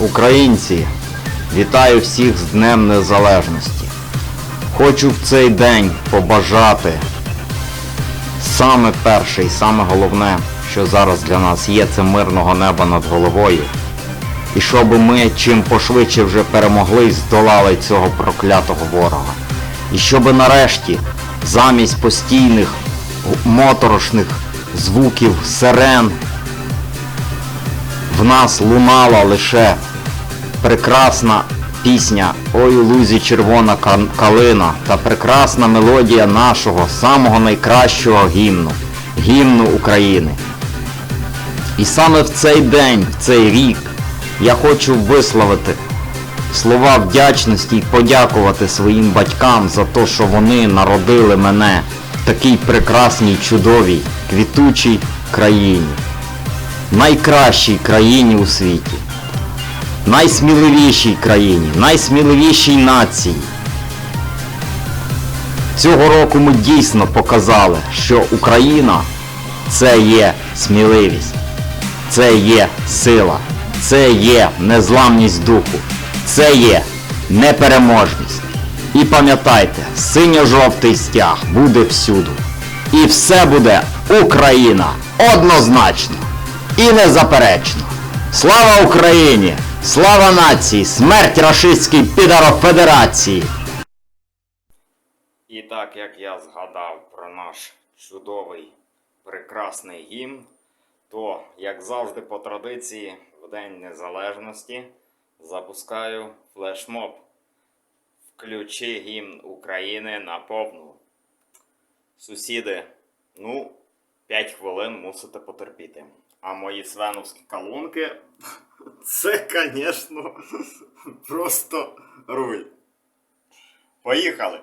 Українці, вітаю всіх з Днем Незалежності. Хочу в цей день побажати саме перше і саме головне, що зараз для нас є, це мирного неба над головою. І щоб ми чим пошвидше вже перемогли і здолали цього проклятого ворога. І щоб нарешті замість постійних моторошних звуків сирен в нас лунала лише прекрасна пісня Ой лузі червона калина та прекрасна мелодія нашого самого найкращого гімну гімну України. І саме в цей день, в цей рік, я хочу висловити слова вдячності і подякувати своїм батькам за те, що вони народили мене в такій прекрасній, чудовій, квітучій країні найкращій країні у світі, найсміливішій країні, найсміливішій нації. Цього року ми дійсно показали, що Україна це є сміливість, це є сила, це є незламність духу, це є непереможність. І пам'ятайте, синьо-жовтий стяг буде всюду. І все буде Україна однозначно і незаперечно. Слава Україні! Слава нації! Смерть рашистській підарофедерації! І так як я згадав про наш чудовий прекрасний гімн, то, як завжди по традиції, в День Незалежності запускаю флешмоб. Включи гімн України на повну. Сусіди, ну, 5 хвилин мусите потерпіти. А мої свеновські колонки, це, звісно, просто руль. Поїхали!